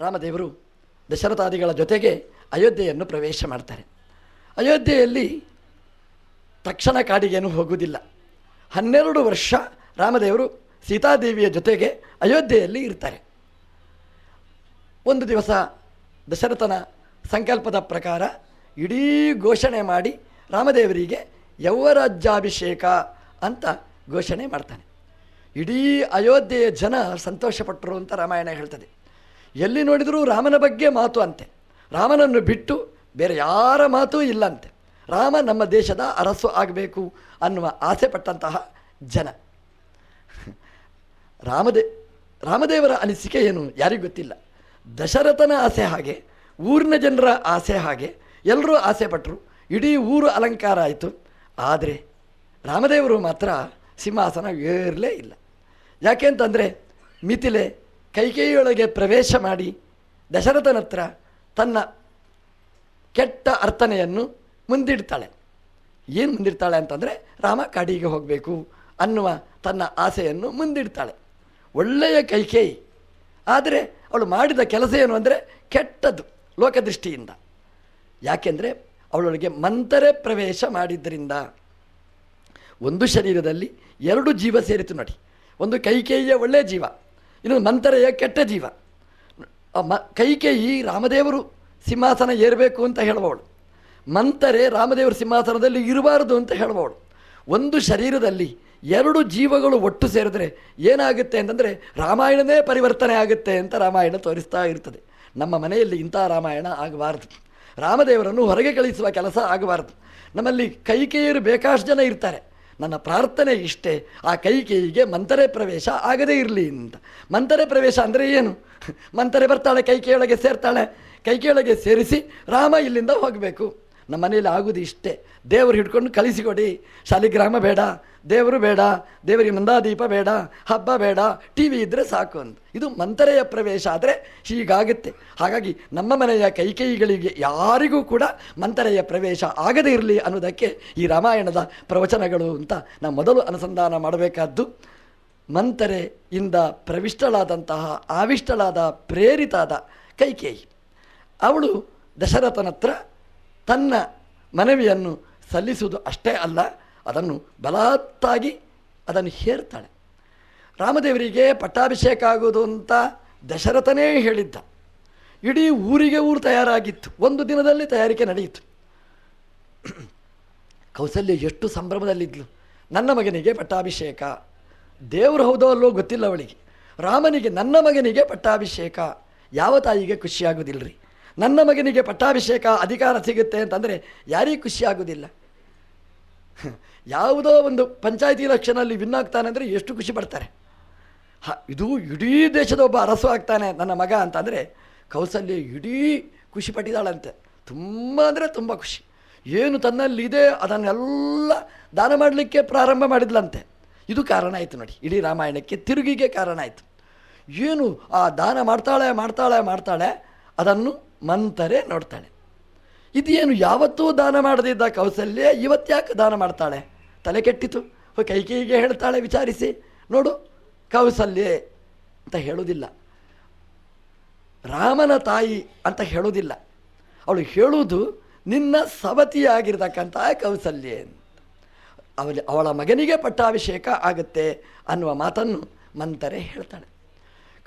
ರಾಮದೇವರು ದಶರಥಾದಿಗಳ ಜೊತೆಗೆ ಅಯೋಧ್ಯೆಯನ್ನು ಪ್ರವೇಶ ಮಾಡ್ತಾರೆ. ಅಯೋಧ್ಯೆಯಲ್ಲಿ ತಕ್ಷಣ ಕಾಡಿಗೇನು ಹೋಗುವುದಿಲ್ಲ. ಹನ್ನೆರಡು ವರ್ಷ ರಾಮದೇವರು ಸೀತಾದೇವಿಯ ಜೊತೆಗೆ ಅಯೋಧ್ಯೆಯಲ್ಲಿ ಇರ್ತಾರೆ. ಒಂದು ದಿವಸ ದಶರಥನ ಸಂಕಲ್ಪದ ಪ್ರಕಾರ ಇಡೀ ಘೋಷಣೆ ಮಾಡಿ ರಾಮದೇವರಿಗೆ ಯೌವರಾಜ್ಯಾಭಿಷೇಕ ಅಂತ ಘೋಷಣೆ ಮಾಡ್ತಾನೆ. ಇಡೀ ಅಯೋಧ್ಯೆಯ ಜನ ಸಂತೋಷಪಟ್ಟರು ಅಂತ ರಾಮಾಯಣ ಹೇಳ್ತದೆ. ಎಲ್ಲಿ ನೋಡಿದರೂ ರಾಮನ ಬಗ್ಗೆ ಮಾತು ಅಂತೆ. ರಾಮನನ್ನು ಬಿಟ್ಟು ಬೇರೆ ಯಾರ ಮಾತೂ ಇಲ್ಲಂತೆ. ರಾಮ ನಮ್ಮ ದೇಶದ ಅರಸು ಆಗಬೇಕು ಅನ್ನುವ ಆಸೆ ಪಟ್ಟಂತಹ ಜನ. ರಾಮದೇ, ರಾಮದೇವರ ಅನಿಸಿಕೆ ಏನು ಯಾರಿಗೂ ಗೊತ್ತಿಲ್ಲ. ದಶರಥನ ಆಸೆ ಹಾಗೆ, ಊರಿನ ಜನರ ಆಸೆ ಹಾಗೆ ಎಲ್ಲರೂ ಆಸೆ ಪಟ್ಟರು ಇಡೀ ಊರು ಅಲಂಕಾರ ಆಯಿತು. ಆದರೆ ರಾಮದೇವರು ಮಾತ್ರ ಸಿಂಹಾಸನ ಏರಲೇ ಇಲ್ಲ. ಯಾಕೆ ಅಂತಂದರೆ ಮಿಥಿಲೆ ಕೈಕೇಯಿಯೊಳಗೆ ಪ್ರವೇಶ ಮಾಡಿ ದಶರಥನ ಹತ್ರ ತನ್ನ ಕೆಟ್ಟ ಅರ್ಥನೆಯನ್ನು ಮುಂದಿಡ್ತಾಳೆ. ಏನು ಮುಂದಿಡ್ತಾಳೆ ಅಂತಂದರೆ ರಾಮ ಕಾಡಿಗೆ ಹೋಗಬೇಕು ಅನ್ನುವ ತನ್ನ ಆಸೆಯನ್ನು ಮುಂದಿಡ್ತಾಳೆ. ಒಳ್ಳೆಯ ಕೈಕೇಯಿ. ಆದರೆ ಅವಳು ಮಾಡಿದ ಕೆಲಸ ಏನು ಅಂದರೆ ಕೆಟ್ಟದ್ದು ಲೋಕದೃಷ್ಟಿಯಿಂದ. ಯಾಕೆಂದರೆ ಅವಳೊಳಗೆ ಮಂತರೆ ಪ್ರವೇಶ ಮಾಡಿದ್ದರಿಂದ ಒಂದು ಶರೀರದಲ್ಲಿ ಎರಡು ಜೀವ ಸೇರಿತು ನೋಡಿ. ಒಂದು ಕೈಕೇಯಿಯ ಒಳ್ಳೆಯ ಜೀವ. ಇನ್ನೊಂದು ಮಂತರೆಯ ಕೆಟ್ಟ ಜೀವ. ಮ ಕೈಕೇಯಿ ರಾಮದೇವರು ಸಿಂಹಾಸನ ಏರಬೇಕು ಅಂತ ಹೇಳುವವಳು. ಮಂತರೆ ರಾಮದೇವರ ಸಿಂಹಾಸನದಲ್ಲಿ ಇರಬಾರದು ಅಂತ ಹೇಳುವವಳು. ಒಂದು ಶರೀರದಲ್ಲಿ ಎರಡು ಜೀವಗಳು ಒಟ್ಟು ಸೇರಿದ್ರೆ ಏನಾಗುತ್ತೆ ಅಂತಂದರೆ ರಾಮಾಯಣನೇ ಪರಿವರ್ತನೆ ಆಗುತ್ತೆ ಅಂತ ರಾಮಾಯಣ ತೋರಿಸ್ತಾ ಇರ್ತದೆ. ನಮ್ಮ ಮನೆಯಲ್ಲಿ ಇಂಥ ರಾಮಾಯಣ ಆಗಬಾರ್ದು. ರಾಮದೇವರನ್ನು ಹೊರಗೆ ಕಳಿಸುವ ಕೆಲಸ ಆಗಬಾರ್ದು. ನಮ್ಮಲ್ಲಿ ಕೈಕೇಯರು ಬೇಕಾಷ್ಟು ಜನ ಇರ್ತಾರೆ. ನನ್ನ ಪ್ರಾರ್ಥನೆ ಇಷ್ಟೇ. ಆ ಕೈಕೇಯಿಗೆ ಮಂತರೆ ಪ್ರವೇಶ ಆಗದೇ ಇರಲಿ ಅಂತ. ಮಂತರೆ ಪ್ರವೇಶ ಅಂದರೆ ಏನು? ಮಂತರೆ ಬರ್ತಾಳೆ ಕೈಕೆಯೊಳಗೆ ಸೇರ್ತಾಳೆ. ಕೈಕೆಯೊಳಗೆ ಸೇರಿಸಿ ರಾಮ ಇಲ್ಲಿಂದ ಹೋಗಬೇಕು. ನಮ್ಮ ಮನೆಯಲ್ಲಿ ಆಗುವುದು ಇಷ್ಟೇ. ದೇವರು ಹಿಡ್ಕೊಂಡು ಕಳಿಸಿಕೊಡಿ ಶಾಲಿಗ್ರಾಮ ಬೇಡ, ದೇವರು ಬೇಡ, ದೇವರಿಗೆ ಮಂದಾದೀಪ ಬೇಡ, ಹಬ್ಬ ಬೇಡ ಟಿ ವಿ ಇದ್ದರೆ ಸಾಕು ಅಂತ. ಇದು ಮಂತರೆಯ ಪ್ರವೇಶ, ಆದರೆ ಹೀಗಾಗುತ್ತೆ. ಹಾಗಾಗಿ ನಮ್ಮ ಮನೆಯ ಕೈಕೈಗಳಿಗೆ ಯಾರಿಗೂ ಕೂಡ ಮಂತರೆಯ ಪ್ರವೇಶ ಆಗದೇ ಇರಲಿ ಅನ್ನೋದಕ್ಕೆ ಈ ರಾಮಾಯಣದ ಪ್ರವಚನಗಳು ಅಂತ ನಾವು ಮೊದಲು ಅನುಸಂಧಾನ ಮಾಡಬೇಕಾದ್ದು ಮಂತರೆಯಿಂದ ಪ್ರವಿಷ್ಟಳಾದಂತಹ, ಆವಿಷ್ಟಳಾದ, ಪ್ರೇರಿತಾದ ಕೈಕೇಯಿ. ಅವಳು ದಶರಥನ ಹತ್ರ ತನ್ನ ಮನವಿಯನ್ನು ಸಲ್ಲಿಸುವುದು ಅಷ್ಟೇ ಅಲ್ಲ, ಅದನ್ನು ಬಲಾತ್ತಾಗಿ ಅದನ್ನು ಹೇರ್ತಾಳೆ. ರಾಮದೇವರಿಗೆ ಪಟ್ಟಾಭಿಷೇಕ ಆಗೋದು ಅಂತ ದಶರಥನೇ ಹೇಳಿದ್ದ. ಇಡೀ ಊರಿಗೆ ಊರು ತಯಾರಾಗಿತ್ತು. ಒಂದು ದಿನದಲ್ಲಿ ತಯಾರಿಕೆ ನಡೆಯಿತು. ಕೌಸಲ್ಯ ಎಷ್ಟು ಸಂಭ್ರಮದಲ್ಲಿದ್ಲು. ನನ್ನ ಮಗನಿಗೆ ಪಟ್ಟಾಭಿಷೇಕ. ದೇವರು ಹೌದೋ ಅಲ್ಲೋ ಗೊತ್ತಿಲ್ಲ ಅವಳಿಗೆ. ರಾಮನಿಗೆ ನನ್ನ ಮಗನಿಗೆ ಪಟ್ಟಾಭಿಷೇಕ. ಯಾವ ತಾಯಿಗೆ ಖುಷಿಯಾಗೋದಿಲ್ಲರಿ ನನ್ನ ಮಗನಿಗೆ ಪಟ್ಟಾಭಿಷೇಕ ಅಧಿಕಾರ ಸಿಗುತ್ತೆ ಅಂತಂದರೆ ಯಾರಿಗೂ ಖುಷಿ ಆಗೋದಿಲ್ಲ ಯಾವುದೋ ಒಂದು ಪಂಚಾಯತಿ ಲಕ್ಷನಲ್ಲಿ ವಿನ್ ಆಗ್ತಾನೆ ಅಂದರೆ ಎಷ್ಟು ಖುಷಿ ಪಡ್ತಾರೆ. ಹ, ಇದು ಇಡೀ ದೇಶದ ಒಬ್ಬ ಅರಸು ಆಗ್ತಾನೆ ನನ್ನ ಮಗ ಅಂತಂದರೆ ಕೌಸಲ್ಯ ಇಡೀ ಖುಷಿ ಪಟ್ಟಿದ್ದಾಳಂತೆ ತುಂಬ ಅಂದರೆ ತುಂಬ ಖುಷಿ. ಏನು ತನ್ನಲ್ಲಿದೆ ಅದನ್ನೆಲ್ಲ ದಾನ ಮಾಡಲಿಕ್ಕೆ ಪ್ರಾರಂಭ ಮಾಡಿದ್ಲಂತೆ. ಇದು ಕಾರಣ ಆಯಿತು ನೋಡಿ, ಇಡೀ ರಾಮಾಯಣಕ್ಕೆ ತಿರುಗಿಗೆ ಕಾರಣ ಆಯಿತು. ಏನು ಆ ದಾನ ಮಾಡ್ತಾಳೆ ಮಾಡ್ತಾಳೆ ಮಾಡ್ತಾಳೆ ಅದನ್ನು ಮಂತರೆ ನೋಡ್ತಾಳೆ. ಇದೇನು ಯಾವತ್ತೂ ದಾನ ಮಾಡದಿದ್ದ ಕೌಸಲ್ಯ ಇವತ್ತ್ಯಾಕೆ ದಾನ ಮಾಡ್ತಾಳೆ? ತಲೆ ಕೆಟ್ಟಿತು. ಕೈಕೈಗೆ ಹೇಳ್ತಾಳೆ, ವಿಚಾರಿಸಿ. ನೋಡು, ಕೌಸಲ್ಯ ಅಂತ ಹೇಳೋದಿಲ್ಲ. ರಾಮನ ತಾಯಿ ಅಂತ ಹೇಳೋದಿಲ್ಲ. ಅವಳು ಹೇಳುವುದು ನಿನ್ನ ಸವತಿಯಾಗಿರ್ತಕ್ಕಂಥ ಕೌಸಲ್ಯ ಅವಳ ಅವಳ ಮಗನಿಗೆ ಪಟ್ಟಾಭಿಷೇಕ ಆಗುತ್ತೆ ಅನ್ನುವ ಮಾತನ್ನು ಮಂತರೆ ಹೇಳ್ತಾಳೆ.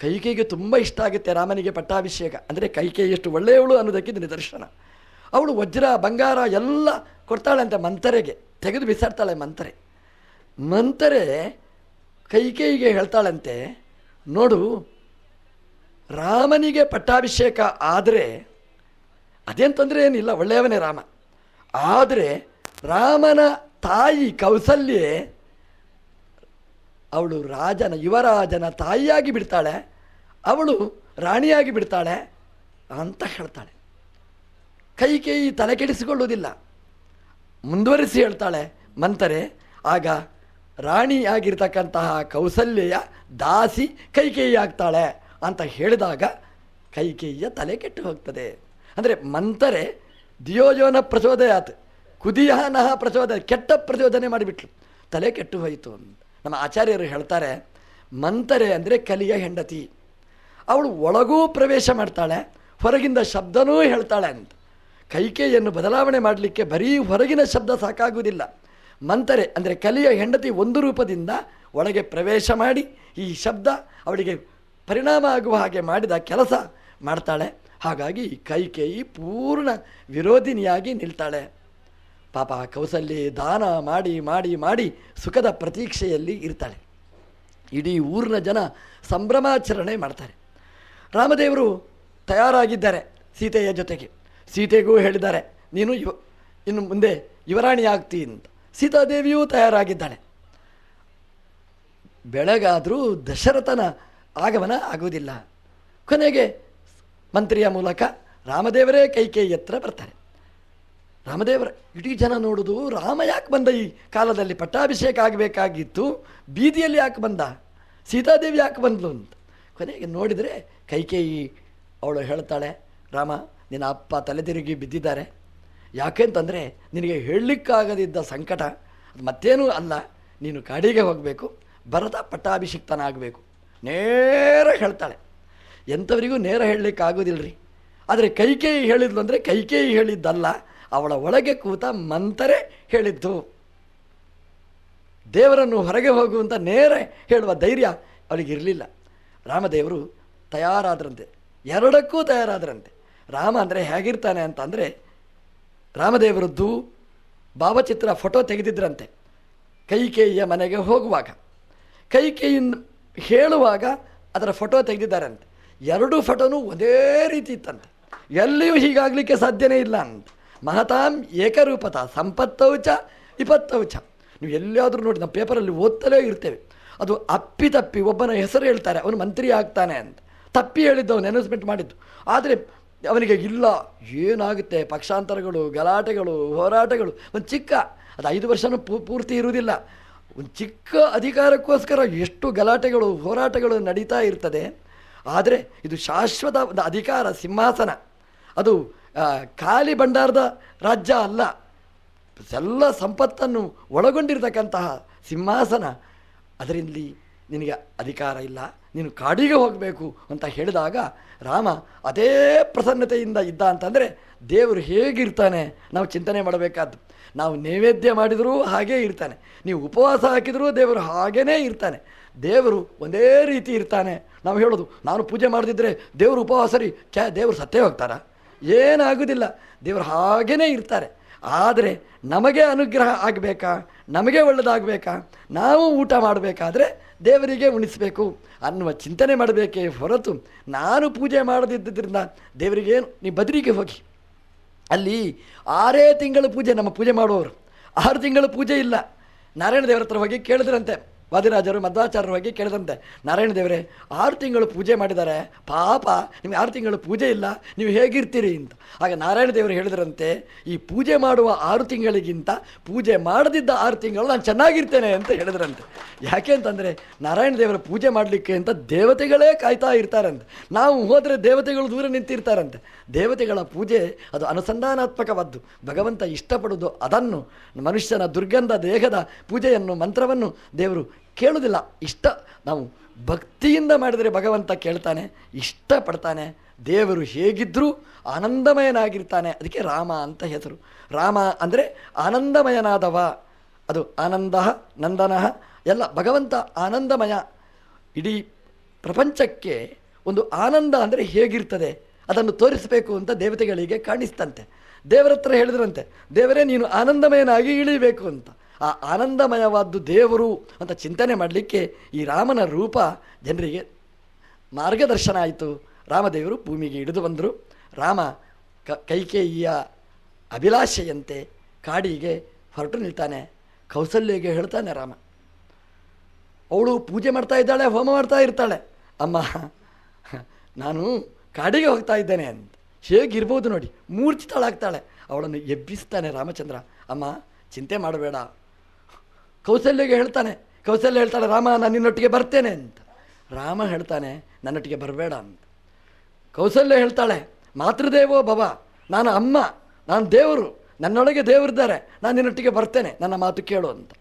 ಕೈಕೈಗೆ ತುಂಬ ಇಷ್ಟ ಆಗುತ್ತೆ ರಾಮನಿಗೆ ಪಟ್ಟಾಭಿಷೇಕ. ಅಂದರೆ ಕೈಕೇಯಿ ಎಷ್ಟು ಒಳ್ಳೆಯವಳು ಅನ್ನೋದಕ್ಕೆ ಇದು ನಿದರ್ಶನ. ಅವಳು ವಜ್ರ, ಬಂಗಾರ ಎಲ್ಲ ಕೊಡ್ತಾಳೆ ಅಂತ ಮಂತರೆಗೆ. ತೆಗೆದು ಬಿಸಾಡ್ತಾಳೆ ಮಂತರೆ. ಮಂತರೆ ಕೈಕೇಯಿಗೆ ಹೇಳ್ತಾಳಂತೆ, ನೋಡು, ರಾಮನಿಗೆ ಪಟ್ಟಾಭಿಷೇಕ ಆದರೆ ಅದೇನು ತೊಂದರೆ ಏನಿಲ್ಲ, ಒಳ್ಳೆಯವನೇ ರಾಮ. ಆದರೆ ರಾಮನ ತಾಯಿ ಕೌಸಲ್ಯೆ ಅವಳು ರಾಜನ, ಯುವರಾಜನ ತಾಯಿಯಾಗಿ ಬಿಡ್ತಾಳೆ, ಅವಳು ರಾಣಿಯಾಗಿ ಬಿಡ್ತಾಳೆ ಅಂತ ಹೇಳ್ತಾಳೆ. ಕೈಕೇಯಿ ತಲೆ ಕೆಡಿಸಿಕೊಳ್ಳುವುದಿಲ್ಲ. ಮುಂದುವರಿಸಿ ಹೇಳ್ತಾಳೆ, ಮಂತರೆ, ಆಗ ರಾಣಿಯಾಗಿರ್ತಕ್ಕಂತಹ ಕೌಸಲ್ಯ ದಾಸಿ ಕೈಕೇಯಿ ಆಗ್ತಾಳೆ ಅಂತ ಹೇಳಿದಾಗ ಕೈಕೇಯಿಯ ತಲೆ ಕೆಟ್ಟು ಹೋಗ್ತದೆ. ಅಂದರೆ ಮಂತರೆ, ದಿಯೋಜೋನ ಪ್ರಚೋದಯಾತ್ ಕುದಿಯಾನಹ ಪ್ರಚೋದಯ ಕೆಟ್ಟ ಪ್ರಚೋದನೆ ಮಾಡಿಬಿಟ್ಲು. ತಲೆ ಕೆಟ್ಟು ಹೋಯಿತು ಅಂತ. ನಮ್ಮ ಆಚಾರ್ಯರು ಹೇಳ್ತಾರೆ, ಮಂತರೆ ಅಂದರೆ ಕಲಿಯ ಹೆಂಡತಿ. ಅವಳು ಒಳಗೂ ಪ್ರವೇಶ ಮಾಡ್ತಾಳೆ, ಹೊರಗಿಂದ ಶಬ್ದನೂ ಹೇಳ್ತಾಳೆ ಅಂತ. ಕೈಕೆಯನ್ನು ಬದಲಾವಣೆ ಮಾಡಲಿಕ್ಕೆ ಬರೀ ಹೊರಗಿನ ಶಬ್ದ ಸಾಕಾಗುವುದಿಲ್ಲ. ಮಂತರೆ ಅಂದರೆ ಕಲಿಯ ಹೆಂಡತಿ ಒಂದು ರೂಪದಿಂದ ಒಳಗೆ ಪ್ರವೇಶ ಮಾಡಿ, ಈ ಶಬ್ದ ಅವಳಿಗೆ ಪರಿಣಾಮ ಆಗುವ ಹಾಗೆ ಮಾಡಿದ ಕೆಲಸ ಮಾಡ್ತಾಳೆ. ಹಾಗಾಗಿ ಕೈಕೇಯಿ ಪೂರ್ಣ ವಿರೋಧಿನಿಯಾಗಿ ನಿಲ್ತಾಳೆ. ಪಾಪ ಕೌಸಲ್ಯ ದಾನ ಮಾಡಿ ಮಾಡಿ ಮಾಡಿ ಸುಖದ ಪ್ರತೀಕ್ಷೆಯಲ್ಲಿ ಇರ್ತಾಳೆ. ಇಡೀ ಊರಿನ ಜನ ಸಂಭ್ರಮಾಚರಣೆ ಮಾಡ್ತಾರೆ. ರಾಮದೇವರು ತಯಾರಾಗಿದ್ದಾರೆ ಸೀತೆಯ ಜೊತೆಗೆ. ಸೀತೆಗೂ ಹೇಳಿದ್ದಾರೆ, ನೀನು ಯುವ ಇನ್ನು ಮುಂದೆ ಯುವರಾಣಿ ಆಗ್ತಿ ಅಂತ. ಸೀತಾದೇವಿಯೂ ತಯಾರಾಗಿದ್ದಾಳೆ. ಬೆಳಗಾದರೂ ದಶರಥನ ಆಗಮನ ಆಗುವುದಿಲ್ಲ. ಕೊನೆಗೆ ಮಂತ್ರಿಯ ಮೂಲಕ ರಾಮದೇವರೇ ಕೈಕೇಯಿ ಹತ್ರ ಬರ್ತಾರೆ. ರಾಮದೇವರ ಇಡೀ ಜನ ನೋಡುದು, ರಾಮ ಯಾಕೆ ಬಂದ ಈ ಕಾಲದಲ್ಲಿ? ಪಟ್ಟಾಭಿಷೇಕ ಆಗಬೇಕಾಗಿತ್ತು, ಬೀದಿಯಲ್ಲಿ ಯಾಕೆ ಬಂದ? ಸೀತಾದೇವಿ ಯಾಕೆ ಬಂದ್ಲು ಅಂತ. ಕೊನೆಗೆ ನೋಡಿದರೆ ಕೈಕೇಯಿ ಅವಳು ಹೇಳ್ತಾಳೆ, ರಾಮ, ನಿನ್ನ ಅಪ್ಪ ತಲೆ ತಿರುಗಿ ಬಿದ್ದಿದ್ದಾರೆ. ಯಾಕೆಂತಂದರೆ ನಿನಗೆ ಹೇಳಲಿಕ್ಕಾಗದಿದ್ದ ಸಂಕಟ, ಅದು ಮತ್ತೇನೂ ಅಲ್ಲ. ನೀನು ಕಾಡಿಗೆ ಹೋಗಬೇಕು, ಭರತ ಪಟ್ಟಾಭಿಷಿಕ್ತನಾಗಬೇಕು. ನೇರ ಹೇಳ್ತಾಳೆ. ಎಂಥವರಿಗೂ ನೇರ ಹೇಳಲಿಕ್ಕಾಗೋದಿಲ್ಲ ರೀ ಆದರೆ ಕೈಕೇಯಿ ಹೇಳಿದ್ಲು ಅಂದರೆ ಕೈಕೇಯಿ ಹೇಳಿದ್ದಲ್ಲ. ಅವಳ ಒಳಗೆ ಕೂತ ಮಂತರೆ ಹೇಳಿದ್ದು. ದೇವರನ್ನು ಹೊರಗೆ ಹೋಗುವಂತ ನೇರ ಹೇಳುವ ಧೈರ್ಯ ಅವಳಿಗೆ ಇರಲಿಲ್ಲ. ರಾಮದೇವರು ತಯಾರಾದ್ರಂತೆ, ಎರಡಕ್ಕೂ ತಯಾರಾದ್ರಂತೆ. ರಾಮ ಅಂದರೆ ಹೇಗಿರ್ತಾನೆ ಅಂತ ಅಂದರೆ ರಾಮದೇವರದ್ದು ಭಾವಚಿತ್ರ ಫೋಟೋ ತೆಗೆದಿದ್ರಂತೆ, ಕೈಕೇಯಿಯ ಮನೆಗೆ ಹೋಗುವಾಗ. ಕೈಕೇಯಿಂದ ಹೇಳುವಾಗ ಅದರ ಫೋಟೋ ತೆಗೆದಿದ್ದಾರಂತೆ. ಎರಡೂ ಫೋಟೋನು ಒಂದೇ ರೀತಿ ಇತ್ತಂತೆ. ಎಲ್ಲಿಯೂ ಹೀಗಾಗಲಿಕ್ಕೆ ಸಾಧ್ಯನೇ ಇಲ್ಲ ಅಂತ. ಮಹತಾಂ ಏಕರೂಪತ ಸಂಪತ್ತೌಚ ವಿಪತ್ತೌಚ ನೀವು ಎಲ್ಲಿಯಾದರೂ ನೋಡಿ, ನಮ್ಮ ಪೇಪರಲ್ಲಿ ಓದ್ತಲೇ ಇರ್ತೇವೆ. ಅದು ಅಪ್ಪಿ ತಪ್ಪಿ ಒಬ್ಬನ ಹೆಸರು ಹೇಳ್ತಾರೆ, ಅವನು ಮಂತ್ರಿ ಆಗ್ತಾನೆ ಅಂತ. ತಪ್ಪಿ ಹೇಳಿದ್ದು ಅವನು ಅನೌನ್ಸ್ಮೆಂಟ್ ಮಾಡಿದ್ದು. ಆದರೆ ಅವನಿಗೆ ಇಲ್ಲ, ಏನಾಗುತ್ತೆ? ಪಕ್ಷಾಂತರಗಳು, ಗಲಾಟೆಗಳು, ಹೋರಾಟಗಳು, ಒಂದು ಚಿಕ್ಕ, ಅದು ಐದು ವರ್ಷನೂ ಪೂರ್ತಿ ಇರುವುದಿಲ್ಲ. ಒಂದು ಚಿಕ್ಕ ಅಧಿಕಾರಕ್ಕೋಸ್ಕರ ಎಷ್ಟು ಗಲಾಟೆಗಳು, ಹೋರಾಟಗಳು ನಡೀತಾ ಇರ್ತದೆ, ಆದರೆ ಇದು ಶಾಶ್ವತ ಒಂದು ಅಧಿಕಾರ, ಸಿಂಹಾಸನ. ಅದು ಖಾಲಿ ಭಂಡಾರದ ರಾಜ್ಯ ಅಲ್ಲ. ಎಲ್ಲ ಸಂಪತ್ತನ್ನು ಒಳಗೊಂಡಿರ್ತಕ್ಕಂತಹ ಸಿಂಹಾಸನ. ಅದರಲ್ಲಿ ನಿನಗೆ ಅಧಿಕಾರ ಇಲ್ಲ, ನೀನು ಕಾಡಿಗೆ ಹೋಗಬೇಕು ಅಂತ ಹೇಳಿದಾಗ ರಾಮ ಅದೇ ಪ್ರಸನ್ನತೆಯಿಂದ ಇದ್ದ ಅಂತಂದರೆ ದೇವರು ಹೇಗಿರ್ತಾನೆ ನಾವು ಚಿಂತನೆ ಮಾಡಬೇಕಾದ್ದು. ನಾವು ನೈವೇದ್ಯ ಮಾಡಿದರೂ ಹಾಗೇ ಇರ್ತಾನೆ. ನೀವು ಉಪವಾಸ ಹಾಕಿದರೂ ದೇವರು ಹಾಗೇ ಇರ್ತಾನೆ. ದೇವರು ಒಂದೇ ರೀತಿ ಇರ್ತಾನೆ. ನಾವು ಹೇಳೋದು, ನಾನು ಪೂಜೆ ಮಾಡದಿದ್ದರೆ ದೇವರು ಉಪವಾಸ ರೀ ಚ ದೇವರು ಸತ್ತೇ ಹೋಗ್ತಾರಾ? ಏನಾಗುವುದಿಲ್ಲ. ದೇವರು ಹಾಗೇ ಇರ್ತಾರೆ. ಆದರೆ ನಮಗೆ ಅನುಗ್ರಹ ಆಗಬೇಕಾ? ನಮಗೆ ಒಳ್ಳೆಯದಾಗಬೇಕಾ ನಾವು ಊಟ ಮಾಡಬೇಕಾದ್ರೆ ದೇವರಿಗೆ ಉಣಿಸಬೇಕು. ಅನ್ನುವ ಚಿಂತನೆ ಮಾಡಬೇಕೇ ಹೊರತು ನಾನು ಪೂಜೆ ಮಾಡದಿದ್ದರಿಂದ ದೇವರಿಗೇನು ನೀವು ಬದರಿಗೆ ಹೋಗಿ. ಅಲ್ಲಿ ಆರೇ ತಿಂಗಳು ಪೂಜೆ ನಮ್ಮ ಪೂಜೆ ಮಾಡುವವರು. ಆರು ತಿಂಗಳು ಪೂಜೆ ಇಲ್ಲ. ನಾರಾಯಣ ದೇವರ ಹತ್ರ ಹೋಗಿ ಕೇಳಿದ್ರಂತೆ. ವಾದಿರಾಜರು ಮಧ್ವಾಚಾರ್ಯರು ಹೋಗಿ ಕೇಳಿದಂತೆ, ನಾರಾಯಣ ದೇವರೇ, ಆರು ತಿಂಗಳು ಪೂಜೆ ಮಾಡಿದ್ದಾರೆ ಪಾಪ, ನಿಮಗೆ ಆರು ತಿಂಗಳು ಪೂಜೆ ಇಲ್ಲ, ನೀವು ಹೇಗಿರ್ತೀರಿ? ಅಂತ. ಆಗ ನಾರಾಯಣ ದೇವರು ಹೇಳಿದ್ರಂತೆ, ಈ ಪೂಜೆ ಮಾಡುವ ಆರು ತಿಂಗಳಿಗಿಂತ ಪೂಜೆ ಮಾಡದಿದ್ದ ಆರು ತಿಂಗಳು ನಾನು ಚೆನ್ನಾಗಿರ್ತೇನೆ ಅಂತ ಹೇಳಿದ್ರಂತೆ. ಯಾಕೆ ಅಂತಂದರೆ, ನಾರಾಯಣ ದೇವರ ಪೂಜೆ ಮಾಡಲಿಕ್ಕೆ ಅಂತ ದೇವತೆಗಳೇ ಕಾಯ್ತಾ ಇರ್ತಾರಂತೆ. ನಾವು ಹೋದರೆ ದೇವತೆಗಳು ದೂರ ನಿಂತಿರ್ತಾರಂತೆ. ದೇವತೆಗಳ ಪೂಜೆ, ಅದು ಅನುಸಂಧಾನಾತ್ಮಕವಾದ್ದು. ಭಗವಂತ ಇಷ್ಟಪಡೋದು ಅದನ್ನು, ಮನುಷ್ಯನ ದುರ್ಗಂಧ ದೇಹದ ಪೂಜೆಯನ್ನು, ಮಂತ್ರವನ್ನು ದೇವರು ಕೇಳುವುದಿಲ್ಲ. ಇಷ್ಟ, ನಾವು ಭಕ್ತಿಯಿಂದ ಮಾಡಿದರೆ ಭಗವಂತ ಕೇಳ್ತಾನೆ, ಇಷ್ಟಪಡ್ತಾನೆ, ದೇವರು ಹೇಗಿದ್ದರೂ ಆನಂದಮಯನಾಗಿರ್ತಾನೆ. ಅದಕ್ಕೆ ರಾಮ ಅಂತ ಹೆಸರು. ರಾಮ ಅಂದರೆ ಆನಂದಮಯನಾದವ. ಅದು ಆನಂದ, ನಂದನ, ಎಲ್ಲ ಭಗವಂತ ಆನಂದಮಯ. ಇಡೀ ಪ್ರಪಂಚಕ್ಕೆ ಒಂದು ಆನಂದ ಅಂದರೆ ಹೇಗಿರ್ತದೆ? ಅದನ್ನು ತೋರಿಸಬೇಕು ಅಂತ ದೇವತೆಗಳಿಗೆ ಕಾಣಿಸ್ತಂತೆ. ದೇವರ ಹತ್ರ ಹೇಳಿದ್ರಂತೆ, ದೇವರೇ ನೀನು ಆನಂದಮಯನಾಗಿ ಇಳಿಬೇಕು ಅಂತ. ಆ ಆನಂದಮಯವಾದ್ದು ದೇವರು ಅಂತ ಚಿಂತನೆ ಮಾಡಲಿಕ್ಕೆ ಈ ರಾಮನ ರೂಪ ಜನರಿಗೆ ಮಾರ್ಗದರ್ಶನ ಆಯಿತು. ರಾಮದೇವರು ಭೂಮಿಗೆ ಹಿಡಿದು ಬಂದರು. ರಾಮ ಕ ಕೈಕೇಯಿಯ ಅಭಿಲಾಷೆಯಂತೆ ಕಾಡಿಗೆ ಹೊರಟು ನಿಲ್ತಾನೆ. ಕೌಸಲ್ಯಗೆ ಹೇಳ್ತಾನೆ ರಾಮ, ಅವಳು ಪೂಜೆ ಮಾಡ್ತಾ ಇದ್ದಾಳೆ, ಹೋಮ ಮಾಡ್ತಾ ಇರ್ತಾಳೆ. ಅಮ್ಮ, ನಾನು ಕಾಡಿಗೆ ಹೋಗ್ತಾ ಇದ್ದೇನೆ ಅಂತ. ಹೇಗಿರ್ಬೋದು ನೋಡಿ, ಮೂರ್ಛಿತಳಾಗ್ತಾಳೆ. ಅವಳನ್ನು ಎಬ್ಬಿಸ್ತಾನೆ ರಾಮಚಂದ್ರ. ಅಮ್ಮ, ಚಿಂತೆ ಮಾಡಬೇಡ. ಕೌಸಲ್ಯಗೆ ಹೇಳ್ತಾನೆ. ಕೌಸಲ್ಯ ಹೇಳ್ತಾಳೆ ರಾಮ, ನಾನು ನಿನ್ನೊಟ್ಟಿಗೆ ಬರ್ತೇನೆ ಅಂತ. ರಾಮ ಹೇಳ್ತಾನೆ, ನನ್ನೊಟ್ಟಿಗೆ ಬರಬೇಡ ಅಂತ. ಕೌಸಲ್ಯ ಹೇಳ್ತಾಳೆ, ಮಾತೃದೇವೋ ಭವ, ನಾನು ಅಮ್ಮ, ನಾನು ದೇವರು, ನನ್ನೊಳಗೆ ದೇವರಿದ್ದಾರೆ ನಾನು ನಿನ್ನೊಟ್ಟಿಗೆ ಬರ್ತೇನೆ, ನನ್ನ ಮಾತು ಕೇಳು ಅಂತ.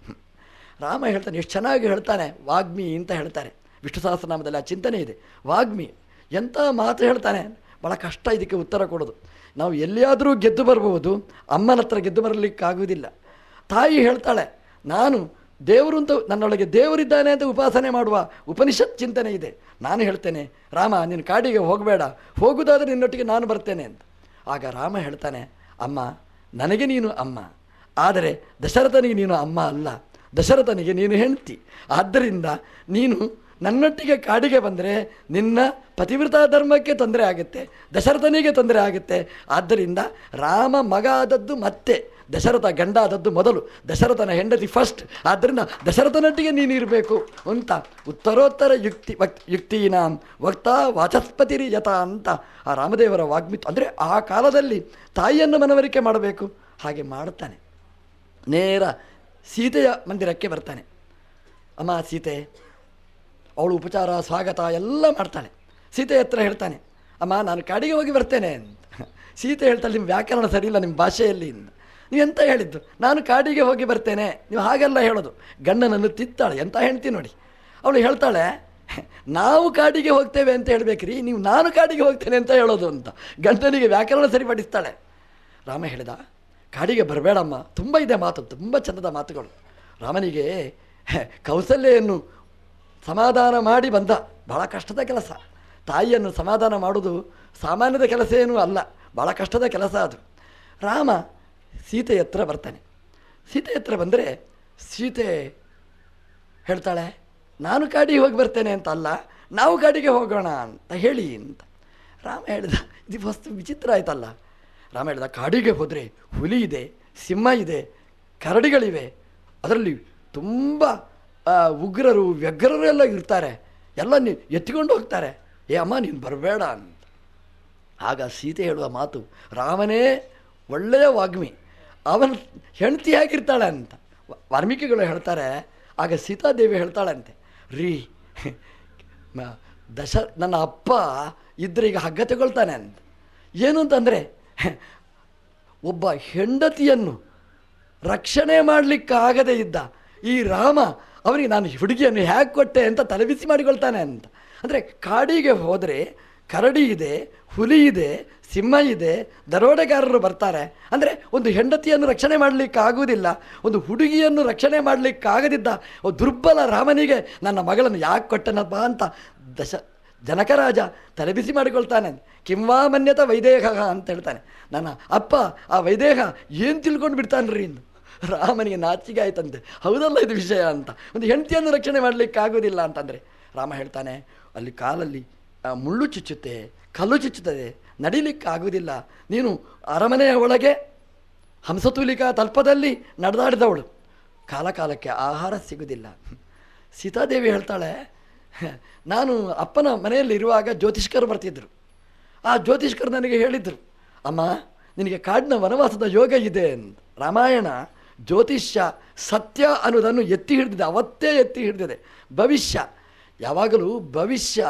ರಾಮ ಹೇಳ್ತಾನೆ, ಎಷ್ಟು ಚೆನ್ನಾಗಿ ಹೇಳ್ತಾನೆ, ವಾಗ್ಮಿ ಅಂತ ಹೇಳ್ತಾರೆ. ವಿಷ್ಣು ಸಹಸ್ರನಾಮದಲ್ಲಿ ಆ ಚಿಂತನೆ ಇದೆ. ವಾಗ್ಮಿ ಎಂಥ ಮಾತು ಹೇಳ್ತಾನೆ ಭಾಳ ಕಷ್ಟ ಇದಕ್ಕೆ ಉತ್ತರ ಕೊಡೋದು. ನಾವು ಎಲ್ಲಿಯಾದರೂ ಗೆದ್ದು ಬರಬಹುದು ಅಮ್ಮನ ಹತ್ರ ಗೆದ್ದು ಬರಲಿಕ್ಕಾಗುವುದಿಲ್ಲ. ತಾಯಿ ಹೇಳ್ತಾಳೆ ನಾನು ದೇವರು ಅಂತ ನನ್ನೊಳಗೆ ದೇವರಿದ್ದಾನೆ ಅಂತ ಉಪಾಸನೆ ಮಾಡುವ ಉಪನಿಷತ್ ಚಿಂತನೆ ಇದೆ. ನಾನು ಹೇಳ್ತೇನೆ, ರಾಮ, ನಿನ್ನ ಕಾಡಿಗೆ ಹೋಗಬೇಡ. ಹೋಗುವುದಾದರೆ ನಿನ್ನೊಟ್ಟಿಗೆ ನಾನು ಬರ್ತೇನೆ ಅಂತ. ಆಗ ರಾಮ ಹೇಳ್ತಾನೆ, ಅಮ್ಮ, ನನಗೆ ನೀನು ಅಮ್ಮ. ಆದರೆ ದಶರಥನಿಗೆ ನೀನು ಅಮ್ಮ ಅಲ್ಲ. ದಶರಥನಿಗೆ ನೀನು ಹೆಂಡ್ತಿ. ಆದ್ದರಿಂದ ನೀನು ನನ್ನೊಟ್ಟಿಗೆ ಕಾಡಿಗೆ ಬಂದರೆ ನಿನ್ನ ಪತಿವೃತ ಧರ್ಮಕ್ಕೆ ತೊಂದರೆ ಆಗುತ್ತೆ, ದಶರಥನಿಗೆ ತೊಂದರೆ ಆಗುತ್ತೆ. ಆದ್ದರಿಂದ ರಾಮ ಮಗ ಆದದ್ದು ಮತ್ತೆ. ದಶರಥ ಗಂಡ ಆದದ್ದು ಮೊದಲು, ದಶರಥನ ಹೆಂಡತಿ ಫಸ್ಟ್ ಆದ್ದರಿಂದ ದಶರಥನೊಟ್ಟಿಗೆ ನೀನು ಇರಬೇಕು ಅಂತ ಉತ್ತರೋತ್ತರ ಯುಕ್ತಿ ವಕ್ ಯುಕ್ತಿನ ವಕ್ತ ವಾಚಸ್ಪತಿರಿ ಯಥ ಅಂತ ಆ ರಾಮದೇವರ ವಾಗ್ಮಿತ್. ಅಂದರೆ ಆ ಕಾಲದಲ್ಲಿ ತಾಯಿಯನ್ನು ಮನವರಿಕೆ ಮಾಡಬೇಕು. ಹಾಗೆ ಮಾಡುತ್ತಾನೆ ನೇರ ಸೀತೆಯ ಮಂದಿರಕ್ಕೆ ಬರ್ತಾನೆ. ಅಮ್ಮ ಸೀತೆ, ಅವಳು ಉಪಚಾರ, ಸ್ವಾಗತ ಎಲ್ಲ ಮಾಡ್ತಾನೆ. ಸೀತೆ ಹತ್ರ ಹೇಳ್ತಾನೆ, ಅಮ್ಮ, ನಾನು ಕಾಡಿಗೆ ಹೋಗಿ ಬರ್ತೇನೆ. ಅಂತ ಸೀತೆ ಹೇಳ್ತಾಳೆ ನಿಮ್ಮ ವ್ಯಾಕರಣ ಸರಿಯಿಲ್ಲ ನಿಮ್ಮ ಭಾಷೆಯಲ್ಲಿ. ನೀವು ಎಂತ ಹೇಳಿದ್ದು? ನಾನು ಕಾಡಿಗೆ ಹೋಗಿ ಬರ್ತೇನೆ. ನೀವು ಹಾಗೆಲ್ಲ ಹೇಳೋದು. ಗಂಡನನ್ನು ತಿತ್ತಾಳೆ ಎಂತ ಹೆಂಡ್ತಿ ನೋಡಿ. ಅವಳು ಹೇಳ್ತಾಳೆ, ನಾವು ಕಾಡಿಗೆ ಹೋಗ್ತೇವೆ ಅಂತ ಹೇಳಬೇಕ್ರಿ. ನೀವು ನಾನು ಕಾಡಿಗೆ ಹೋಗ್ತೇನೆ ಅಂತ ಹೇಳೋದು ಅಂತ. ಗಂಡನಿಗೆ ವ್ಯಾಕರಣ ಸರಿಪಡಿಸ್ತಾಳೆ. ರಾಮ ಹೇಳಿದ, ಕಾಡಿಗೆ ಬರಬೇಡಮ್ಮ. ತುಂಬ ಇದೆ ಮಾತು, ತುಂಬ ಚಂದದ ಮಾತುಗಳು. ರಾಮನಿಗೆ ಕೌಸಲ್ಯೆಯನ್ನು ಸಮಾಧಾನ ಮಾಡಿ ಬಂದ. ಭಾಳ ಕಷ್ಟದ ಕೆಲಸ. ತಾಯಿಯನ್ನು ಸಮಾಧಾನ ಮಾಡೋದು ಸಾಮಾನ್ಯದ ಕೆಲಸ ಏನೂ ಅಲ್ಲ. ಭಾಳ ಕಷ್ಟದ ಕೆಲಸ ಅದು. ರಾಮ ಸೀತೆ ಹತ್ರ ಬರ್ತಾನೆ. ಸೀತೆ ಹತ್ರ ಬಂದರೆ ಸೀತೆ ಹೇಳ್ತಾಳೆ, ನಾನು ಗಾಡಿಗೆ ಹೋಗಿ ಬರ್ತೇನೆ ಅಂತ ಅಲ್ಲ, ನಾವು ಗಾಡಿಗೆ ಹೋಗೋಣ ಅಂತ ಹೇಳಿ ಅಂತ. ರಾಮ ಹೇಳಿದ, ಇದು ವಸ್ತು ವಿಚಿತ್ರ ಆಯ್ತಲ್ಲ. ರಾಮ ಹೇಳಿದ, ಕಾಡಿಗೆ ಹೋದರೆ ಹುಲಿ ಇದೆ, ಸಿಂಹ ಇದೆ, ಕರಡಿಗಳಿವೆ, ಅದರಲ್ಲಿ ತುಂಬ ಉಗ್ರರು, ವ್ಯಗ್ರರು ಎಲ್ಲ ಇರ್ತಾರೆ. ಎಲ್ಲ ನೀವು ಎತ್ತಿಕೊಂಡು ಹೋಗ್ತಾರೆ. ಏ ಅಮ್ಮ, ನೀನು ಬರಬೇಡ ಅಂತ. ಆಗ ಸೀತೆ ಹೇಳುವ ಮಾತು ರಾಮನೇ ಒಳ್ಳೆಯ ವಾಗ್ಮಿ. ಅವನ ಹೆಂಡತಿ ಹೇಗಿರ್ತಾಳೆ ಅಂತ. ವಾಲ್ಮೀಕಿಗಳು ಹೇಳ್ತಾರೆ, ಆಗ ಸೀತಾದೇವಿ ಹೇಳ್ತಾಳಂತೆ, ರೀ ದಶ, ನನ್ನ ಅಪ್ಪ ಇದ್ರೆ ಈಗ ಹಗ್ಗ ತಗೊಳ್ತಾನೆ ಅಂತ. ಏನು ಅಂತಂದರೆ, ಒಬ್ಬ ಹೆಂಡತಿಯನ್ನು ರಕ್ಷಣೆ ಮಾಡಲಿಕ್ಕಾಗದೇ ಇದ್ದ ಈ ರಾಮ ಅವನಿಗೆ ನಾನು ಹುಡುಗಿಯನ್ನು ಹೇಗೆ ಕೊಟ್ಟೆ ಅಂತ ತಲೆಬಿಸಿ ಮಾಡಿಕೊಳ್ತಾನೆ ಅಂತ. ಅಂದರೆ ಕಾಡಿಗೆ ಹೋದರೆ ಕರಡಿ ಇದೆ, ಹುಲಿ ಇದೆ, ಸಿಂಹ ಇದೆ ದರೋಡೆಗಾರರು ಬರ್ತಾರೆ. ಅಂದರೆ ಒಂದು ಹೆಂಡತಿಯನ್ನು ರಕ್ಷಣೆ ಮಾಡಲಿಕ್ಕಾಗುವುದಿಲ್ಲ ಒಂದು ಹುಡುಗಿಯನ್ನು ರಕ್ಷಣೆ ಮಾಡಲಿಕ್ಕಾಗದಿದ್ದ ದುರ್ಬಲ ರಾಮನಿಗೆ ನನ್ನ ಮಗಳನ್ನು ಯಾಕೆ ಕೊಟ್ಟನಪ್ಪ ಅಂತ ದಶ, ಜನಕರಾಜ ತಲೆಬಿಸಿ ಮಾಡಿಕೊಳ್ತಾನೆ. ಕಿಂವಾ ಮನ್ಯತ ವೈದೇಹ ಅಂತ ಹೇಳ್ತಾನೆ. ನನ್ನ ಅಪ್ಪ, ಆ ವೈದೇಹ ಏನು ತಿಳ್ಕೊಂಡು ಬಿಡ್ತಾನ್ರಿ ಇನ್ನು? ರಾಮನಿಗೆ ನಾಚಿಕೆ ಆಯ್ತಂತೆ. ಹೌದಲ್ಲ ಇದು ವಿಷಯ ಅಂತ. ಒಂದು ಹೆಂಡತಿಯನ್ನು ರಕ್ಷಣೆ ಮಾಡಲಿಕ್ಕಾಗೋದಿಲ್ಲ ಅಂತಂದರೆ ರಾಮ ಹೇಳ್ತಾನೆ, ಅಲ್ಲಿ ಕಾಲಲ್ಲಿ ಮುಳ್ಳು ಚುಚ್ಚುತ್ತೆ, ಕಲ್ಲು ಚುಚ್ಚುತ್ತದೆ, ನಡಿಲಿಕ್ಕಾಗುವುದಿಲ್ಲ. ನೀನು ಅರಮನೆಯ ಒಳಗೆ ಹಂಸತೂಲಿಕಾ ತಲ್ಪದಲ್ಲಿ ನಡೆದಾಡಿದವಳು. ಕಾಲ ಕಾಲಕ್ಕೆ ಆಹಾರ ಸಿಗುವುದಿಲ್ಲ. ಸೀತಾದೇವಿ ಹೇಳ್ತಾಳೆ, ನಾನು ಅಪ್ಪನ ಮನೆಯಲ್ಲಿ ಇರುವಾಗ ಜ್ಯೋತಿಷ್ಕರು ಬರ್ತಿದ್ದರು ಆ ಜ್ಯೋತಿಷ್ಕರು ನನಗೆ ಹೇಳಿದರು, ಅಮ್ಮ, ನಿನಗೆ ಕಾಡಿನ ವನವಾಸದ ಯೋಗ ಇದೆ ರಾಮಾಯಣ ಜ್ಯೋತಿಷ್ಯ ಸತ್ಯ ಅನ್ನೋದನ್ನು ಎತ್ತಿ ಹಿಡಿದಿದೆ, ಅವತ್ತೇ ಎತ್ತಿ ಹಿಡಿದಿದೆ. ಭವಿಷ್ಯ ಯಾವಾಗಲೂ ಭವಿಷ್ಯ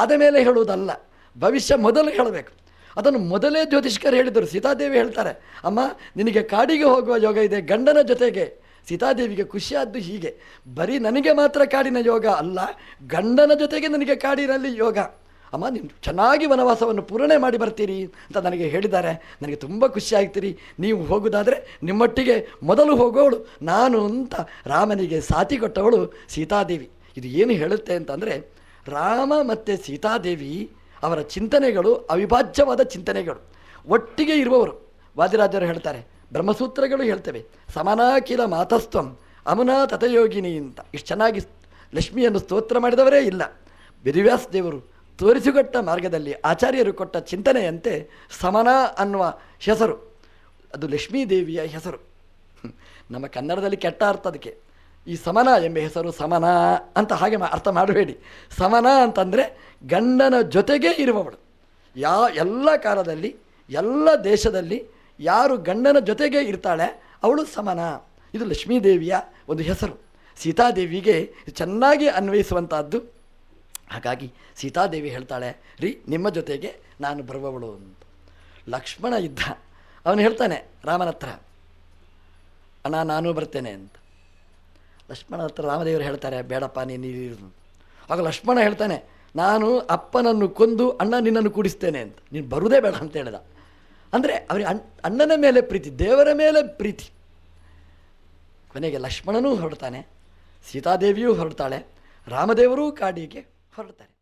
ಆದ ಮೇಲೆ ಹೇಳುವುದಲ್ಲ, ಭವಿಷ್ಯ ಮೊದಲು ಹೇಳಬೇಕು. ಅದನ್ನು ಮೊದಲೇ ಜ್ಯೋತಿಷ್ಕರು ಹೇಳಿದರು, ಸೀತಾದೇವಿ ಹೇಳ್ತಾರೆ, ಅಮ್ಮ, ನಿನಗೆ ಕಾಡಿಗೆ ಹೋಗುವ ಯೋಗ ಇದೆ, ಗಂಡನ ಜೊತೆಗೆ. ಸೀತಾದೇವಿಗೆ ಖುಷಿಯಾದ್ದು ಹೀಗೆ, ಬರೀ ನನಗೆ ಮಾತ್ರ ಕಾಡಿನ ಯೋಗ ಅಲ್ಲ, ಗಂಡನ ಜೊತೆಗೆ ನನಗೆ ಕಾಡಿನಲ್ಲಿ ಯೋಗ. ಅಮ್ಮ, ನೀನು ಚೆನ್ನಾಗಿ ವನವಾಸವನ್ನು ಪೂರಣೆ ಮಾಡಿ ಬರ್ತೀರಿ, ಅಂತ ನನಗೆ ಹೇಳಿದ್ದಾರೆ. ನನಗೆ ತುಂಬ ಖುಷಿ ಆಗ್ತೀರಿ, ನೀವು ಹೋಗುವುದಾದರೆ ನಿಮ್ಮೊಟ್ಟಿಗೆ ಮೊದಲು ಹೋಗೋವಳು ನಾನು ಅಂತ ರಾಮನಿಗೆ ಸಾತಿ ಕೊಟ್ಟವಳು ಸೀತಾದೇವಿ. ಇದು ಏನು ಹೇಳುತ್ತೆ ಅಂತಂದರೆ, ರಾಮ ಮತ್ತು ಸೀತಾದೇವಿ ಅವರ ಚಿಂತನೆಗಳು ಅವಿಭಾಜ್ಯವಾದ ಚಿಂತನೆಗಳು. ಒಟ್ಟಿಗೆ ಇರುವವರು, ವಾದಿರಾಜರು ಹೇಳ್ತಾರೆ, ಬ್ರಹ್ಮಸೂತ್ರಗಳು ಹೇಳ್ತವೆ ಸಮನಾಕಿಲ ಮಾತಸ್ತ್ವಂ, ಅಮುನಾ ತಥಯೋಗಿನಿ ಅಂತ. ಇಷ್ಟು ಚೆನ್ನಾಗಿ ಲಕ್ಷ್ಮಿಯನ್ನು ಸ್ತೋತ್ರ ಮಾಡಿದವರೇ ಇಲ್ಲ. ವಿದಿವ್ಯಾಸ ದೇವರು ತೋರಿಸಿಕೊಟ್ಟ ಮಾರ್ಗದಲ್ಲಿ ಆಚಾರ್ಯರು ಕೊಟ್ಟ ಚಿಂತನೆಯಂತೆ ಸಮನ ಅನ್ನುವ ಹೆಸರು. ಅದು ಲಕ್ಷ್ಮೀದೇವಿಯ ಹೆಸರು. ನಮ್ಮ ಕನ್ನಡದಲ್ಲಿ ಕೆಟ್ಟ ಅರ್ಥ ಅದಕ್ಕೆ. ಈ ಸಮನ ಎಂಬ ಹೆಸರು ಸಮನ ಅಂತ ಹಾಗೆ ಅರ್ಥ ಮಾಡಬೇಡಿ. ಸಮನ ಅಂತಂದರೆ ಗಂಡನ ಜೊತೆಗೇ ಇರುವವಳು. ಯಾ ಎಲ್ಲ ಕಾಲದಲ್ಲಿ, ಎಲ್ಲ ದೇಶದಲ್ಲಿ ಯಾರು ಗಂಡನ ಜೊತೆಗೆ ಇರ್ತಾಳೆ, ಅವಳು ಸಮನ. ಇದು ಲಕ್ಷ್ಮೀದೇವಿಯ ಒಂದು ಹೆಸರು. ಸೀತಾದೇವಿಗೆ ಚೆನ್ನಾಗಿ ಅನ್ವಯಿಸುವಂಥದ್ದು ಹಾಗಾಗಿ ಸೀತಾದೇವಿ ಹೇಳ್ತಾಳೆ, ರೀ, ನಿಮ್ಮ ಜೊತೆಗೆ ನಾನು ಬರುವವಳು ಅಂತ. ಲಕ್ಷ್ಮಣ ಇದ್ದ. ಅವನು ಹೇಳ್ತಾನೆ, ರಾಮನತ್ರ, ಅಣ್ಣ, ನಾನು ಬರ್ತೇನೆ ಅಂತ. ಲಕ್ಷ್ಮಣ ಹತ್ರ ರಾಮದೇವರು ಹೇಳ್ತಾರೆ, ಬೇಡಪ್ಪ, ನೀನು ಆಗ ಲಕ್ಷ್ಮಣ ಹೇಳ್ತಾನೆ, ನಾನು ಅಪ್ಪನನ್ನು ಕೊಂದು ಅಣ್ಣ ನಿನ್ನನ್ನು ಕೂಡಿಸ್ತೇನೆ ಅಂತ. ನೀನು ಬರುವುದೇ ಬೇಡ ಅಂತ ಹೇಳಿದ. ಅಂದರೆ ಅವರಿಗೆ ಅಣ್ಣ ಅಣ್ಣನ ಮೇಲೆ ಪ್ರೀತಿ, ದೇವರ ಮೇಲೆ ಪ್ರೀತಿ. ಕೊನೆಗೆ ಲಕ್ಷ್ಮಣನೂ ಹೊರಡ್ತಾನೆ, ಸೀತಾದೇವಿಯೂ ಹೊರಡ್ತಾಳೆ, ರಾಮದೇವರೂ ಕಾಡಿಗೆ ಹೊರಡ್ತಾರೆ.